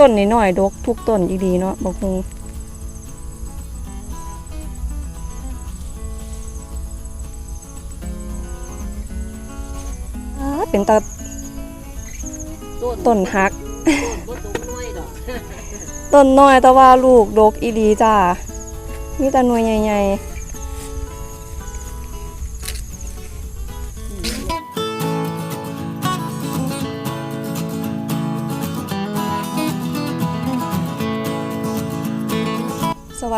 ต้นนิดหน่อยๆดกทุกต้นดีๆเนาะบอกคงอ้าเป็นตาต้นฮักบ่ตรงน้อยดอกต้นน้อยแต่ว่าลูกดกอีดีจ้ามีแต่หน่วยใหญ่ๆ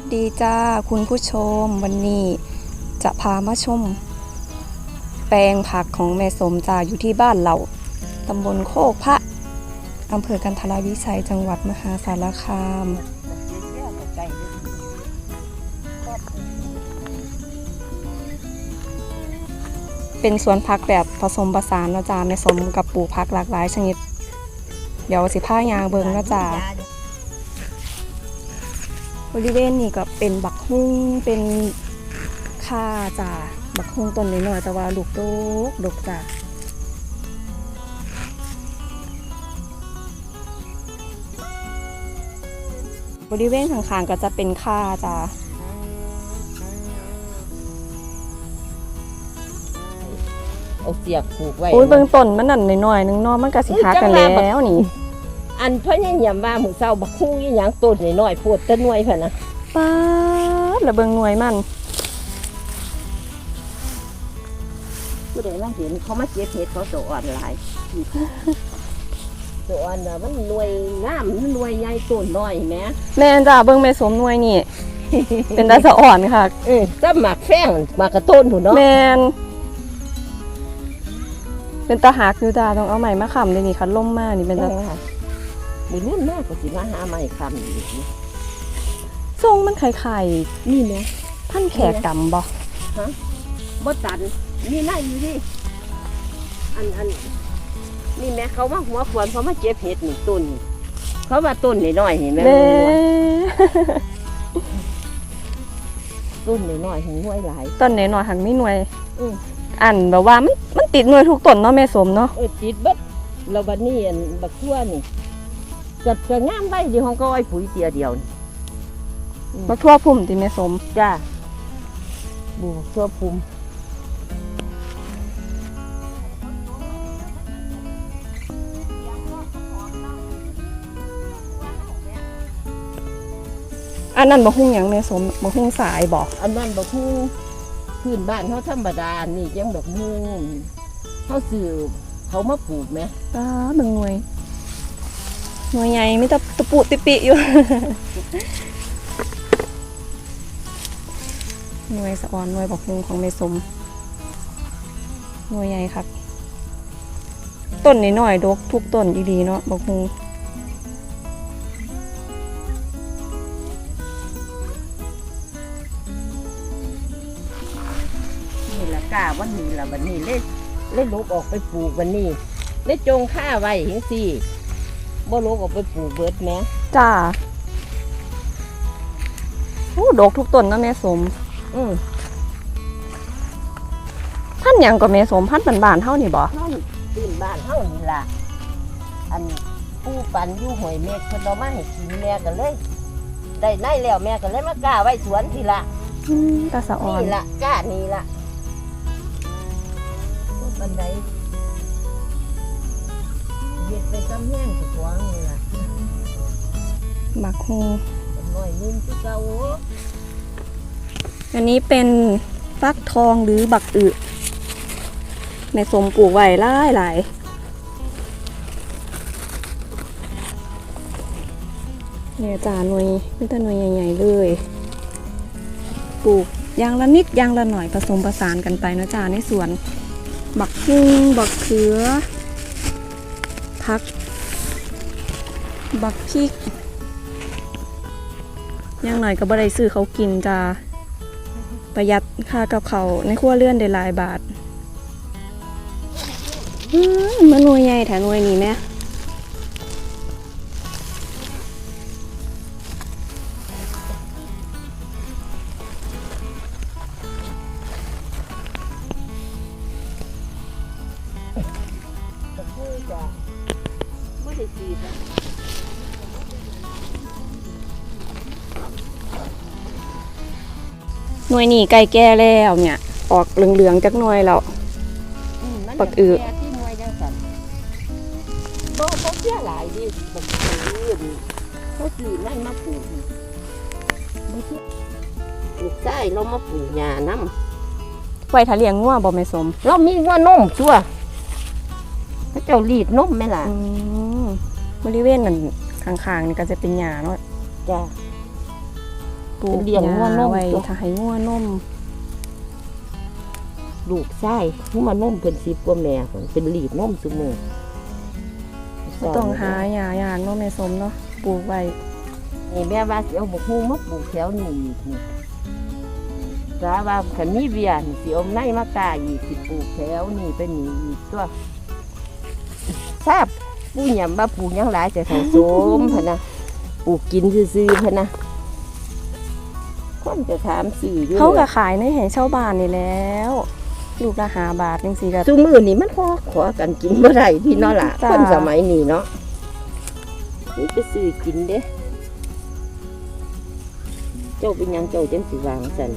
วัสดีจ้าคุณผู้ชมวันนี้จะพามาชม แปลงผักของแม่สมจ้าอยู่ที่บ้านเราตำบลโคกพระอำเภอกันทรวิชัยจังหวัดมหาสารคาม เป็นสวนผักแบบผสมผสานนะจ้าแม่สมกับปลูกผักหลากหลายชนิด เดี๋ยวสิผ้ายางเบิงนะจ้า บริเวณนี้ก็เป็นบักฮุ้งเป็นค่าจ้าบักฮุ้งต้นน้อยๆแต่ว่าลูกโดกดกจ้าบริเวณข้างๆก็จะเป็นค่าจ้าเอาเสียบผูกไว้โอ้ยเบื้องต้นมันนั่นหน่อยๆนึงเนอมันก็สิหากันแล้วนี่ อันเพิ่นยังย้ำว่าหมูเศร้าบักคุ้งอีหยังต้นน้อยๆโพดแต่หน่วยเพิ่นน่ะป๊าดแล้วเบิ่งหน่วยมันผู้ใดมาเห็นเขามาเก็บเห็ดเขาตัวอ่อนหลายตัวอ่อนน่ะมันหน่วยงามมันหน่วยใหญ่ต้นน้อยแหมแม่นจ้าเบิ่งแม่สมหน่วยนี่ เป็นตาสะอ่อนค่ะเออถ้าหมากแฟ้งหมากกระต้นพุ่นเนาะแมนเป็นตาหักอยู่จ้าต้องเอาใหม่มาค้ำเลยนี่คันล่มมากนี่เป็นตา มือรุ่นแม่ก็สิมาหาใหม่คำอีกนี่ทรงมันไข่นี่แหมๆท่านแขกดำบ่บ่ตันนี่น่าอยู่ดิอันอันนี่แม่เขาว่าหัวขวานเขามาเก็บเห็ดนี่ต้นนี่เขาว่าต้นน้อยๆเห็นไหมแม่ต้นน้อยๆเห็นห้วยหลายต้นไหนหน่อยหันไม่หน่วยอืมอันแบบว่ามันมันติดหน่วยทุกต้นเนาะแม่สมเนาะเออติดเบิดเราบัดนี้อันบักทั่วนี่ จัดจะงามไว้ดีห้องก็ไอ้ปุ๋ยเตียเดียวนี่มาทั่วพุ่มติแม่สมจ้าบูทั่วภูมิอันนั้นบ่หุ้งหยังแม่สมบ่หุ้งสายบ่อันนั้นบักฮู้พื้นบ้านเขาธรรมดานี่ยังบักฮู้เขาซื้อเขามาปลูกไหมป้าเบิ่งหน่วย หน่วยใหญ่ไมีแต่ตะปุติปิอยู่ หน่วยสะออนหน่วยบอกฮุงของแม่สมหน่วยใหญ่ครับต้นนิดหน่อยดกทุกต้นดีๆเนาะบอกฮุงนี่ละกาวันนี้ละวันนี้เล่เล่ลกออกไปปลูกวันนี้เล่จงค่าไว้เห็นสิ บ่ลกออกไปปลูกเบิดแหมจ้าโอ้ดกทุกต้นเนาะแม่สม อืมพันธุ์หยังก็แม่สมพันธุ์บานๆเท่านี่บ่ท่านตื่นบ้านเฮานี่ล่ะ อันผู้ปันอยู่หวยเมฆเพิ่นเอามาให้กินแม่ก็เลย ได้ในแล้วแม่ก็เลยมากล้าไว้สวนทีละ อืมตาสะอ่อน นี่ละกล้านี่ละบันได เย็ดไปกำแห้งสะกวางนี่ล่ะบักฮุงเป็นน้อยนุ่มคือเก่าอันนี้เป็นฟักทองหรือบักอึแม่สมปลูกไว้หลายหลายเนี่ยจ้าหน่วยมีแต่หน่วยใหญ่ๆเลยปลูกอยางละนิดอยางละหน่อยผสมผสานกันไปเนาะจ้าในสวน บักฮุ้งบักเขือ พัก บักพริกย่างหน่อยก็บ่ได้ซื้อเขากินจ้าประหยัดค่ากับเขาในขั้วเลื่อนได้หลายบาทมันหน่วยใหญ่แถหน่วยนี้แม่ หน่วยนี่ไก่แก่แล้วเนี่ย ออกเหลืองๆจักหน่วยแล้วอืมมันปักอือแก่ที่หน่วยจังสันบ่บ่เสียหลายดิปักอือนี่เขาซื้อนั่นมาปลูกนี่บ่เสียลูกชายเรามาปลูกหญ้านำไว้ถ้าเลี้ยงงัวบ่แม่สมเรามีว่านมชัวพระเจ้ารีดนมไหมล่ะอืมบริเวณนั้นข้างๆนี่ก็จะเป็นหญ้าเนาะจ้ะ ปลูกเป็นเลี้ยงงัวนมไว้ตัวถ้าให้งัวนมลูกชายผู้มานมเป็นสิบกว่าแม่พุ่นเป็นรีดนมซุมือบ่ต้องหาหญ้าย่างเนาะแม่สมเนาะปลูกไว้นี่แม่ว่าสิเอาบกฮูมาปลูกแถวนี้อีกนี่สาว่าขันมีเบียร์นี่สิเอาในมากาอีกสิปลูกแถวนี่ไปนี่อีกตัวทราบผู้หยำว่าปลูกหยังหลายแต่เขาโสมพะนะปลูกกินซื่อๆพะนะคน จะถามสื่ออยู่เขาเลก็ยขายในแห่งชาวบ้านนี่แล้ว ลูกละหาบาทจังซี่ก็ ซุมือนี่มันพอขอกันกินเมื่อไรที่เนาะล่ะจ้า คนสมัยนี้เนาะนี่ไปซื้อกินเด้เจ้าเป็นหยังเจ้าจังสิวางสัน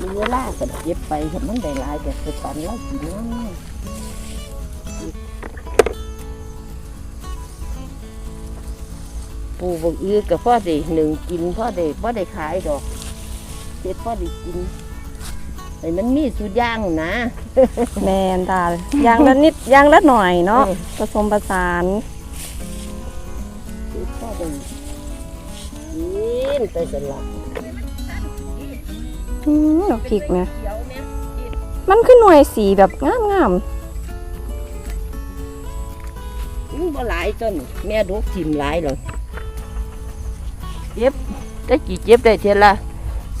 มีเวลาก็เก็บไปถ้ามันได้หลายแต่ไปปันเรากินเนาะ ปูบกอือกับพ่อได้หนึ่งกินพ่อได้พ่อได้ขายดอกเจ็ดพ่อได้กินไอ้มันมีสุดย่างนะแมนตาอย่างละนิดอย่างละหน่อยเนาะเออผสมผสานเจ็ดพ่อได้กินไปสลับอืมดอกพริกเนี่ยมันคือหน่วยสีแบบงามมันบ่หลายต้นแม่ดูทิมหลายเลย เจ็บได้กี่เจ็บได้เท่าละ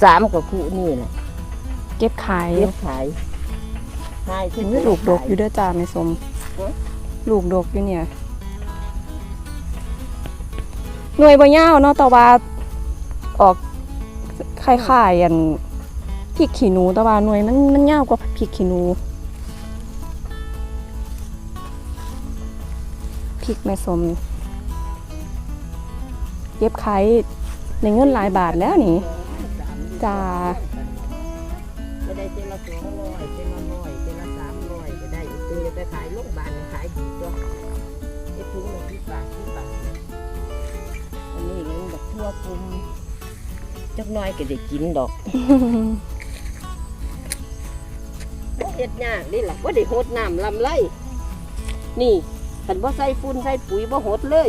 สามกับคู่นี่แหละๆเก็บขายเจ็บขายขายถึงลูกดกอยู่เด้วยจ้าไม่สม ลูกดกอยู่เนี่ย หน่วยบ่ยาวเนาะแต่ว่าออกคล้ายๆอันพริกขี้หนูแต่ว่าหน่วยมันมันยาวกว่าพริกขี้หนูพริกแม่สมเก็บขาย ในเงินหลายบาทแล้วนี่จ้าก็ได้เจละสองร้อยเจละร้อยเจละสามร้อยก็ได้อีกตัวจะไปขายโรงพยาบาลขายดีจ้ะไอ้ถุงละที่บาทที่บาทอันนี้ก็ยังแบบทั่วกลุ่มจักหน้อยก็ได้กินดอกบ่เฮ็ดยากนี่ล่ะบ่ได้หดน้ำลำไรนี่คันบ่ใส่ฝุ่นใส่ปุ๋ยบ่หดเลย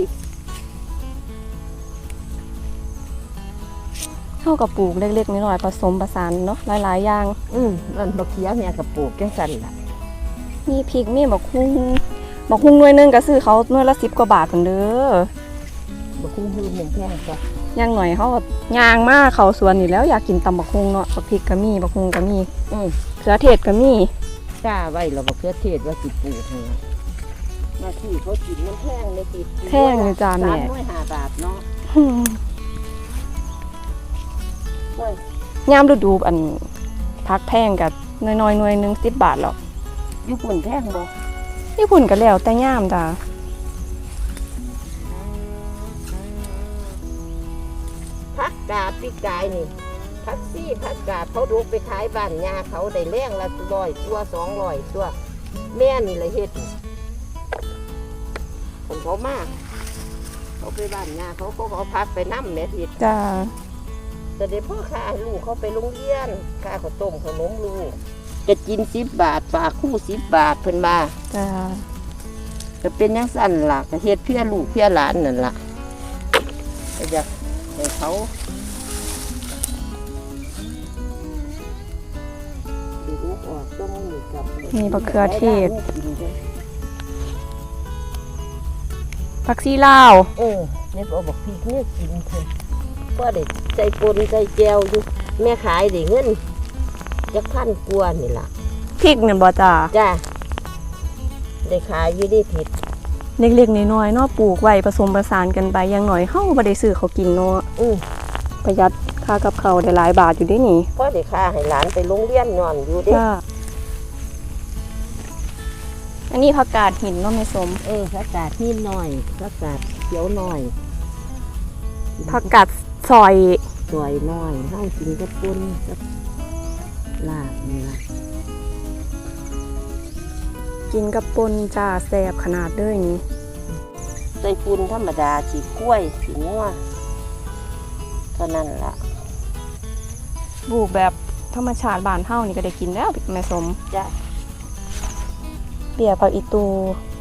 เข้ากับปลูกเล็กๆน้อยๆผสมผสานเนาะหลายๆอย่าง อืมนั่นบักเขียแม่ก็ปลูกจังซั่นล่ะมีพริกมีบักฮุ้งบักฮุ้งหน่วยหนึงก็ซื้อเขาหน่วยละสิบกว่าบาทกันเด้อบ่คุ้มฮือหนึ่งแพงจ้ะอย่างหน่อยเขาก็ย่างมากเขาสวนนี่แล้วอยากกินตำบักฮุ้งเนาะบักพริกก็มีบักฮุ้งก็มีอืมเขือเทศก็มีกล้าไว้แล้วบักเขือเทศว่าสิปลูกให้ล่ะมาที่เขากินมันแพงเลยสิแพงเลยจ้าสาแม่มร้อยห้าบาทเนาะโอ้ย ยามฤดูอันพักแพงกับน้อยๆหน่วยหนึงสิบบาทหรอกญี่ปุ่นแพงบ่ญี่ปุ่นก็แล้วแต่ย่ามจ้าผักกาดปีกายนี่ผักซี่ผักกาดเขาดูไปขายบ้านยาเขาได้แรงละร้อยตัวสองร้อยตัว แม่นี่ละเฮ็ดคนเขามากเขาไปบ้านยาเขาเขาก็เอาพักไปนั่มแม่ทิดจ้า แต่เด็กพ่อค้าให้ลูกเขาไปโรงเรียนค่าข้าวต้มขนมลูกจะกินสิบบาทฝากคู่สิบบาทเพิ่นมาจ้าก็เป็นยังสั่นล่ะก็เฮ็ดเพื่อลูกเพื่อหลานนั่นล่ะก็อยากให้เขาดูลูกออกต้องมีกับมีบักเขือเทศได้ได้ลูกกินเด้อผักซีลาว เออเนี่ยเอาบอกพี่เนี่ยกินเพิ่น ก็ได้ใจปนใจแจวอยู่แม่ขายได้เงินจักพันกว่านี่ล่ะพริกเนี่ยบ่จ้าจ้าได้ขายอยู่ได้ผิดเล็กๆน้อยๆเนาะปลูกไว้ผสมผสานกันไปอย่างหน่อยเฮาบ่ได้ซื้อเขากินเนาะอือประหยัดค่ากับเขาวได้หลายบาทอยู่เด้นี่พ่อได้ค่าให้หลานไปโรงเรียนนอนอยู่เด้จ้าอันนี้ผักกาดหินเนาะแม่สมเออผักกาดนี่หน่อยผักกาดเขียวหน่อยผักกาด ซอยสวยหน่อยเฮากินกับปุ้นกับลาบนี่ล่ะกินกับปนจ้าแสบขนาดเด้อนี่ใส่ปุ้นธรรมดาสีกล้วยสีงัวเท่านั้นล่ะปลูกแบบธรรมชาติบ้านเฮานี่ก็ได้กินแล้วแม่สมจ้ะเปียกผักอีตูอ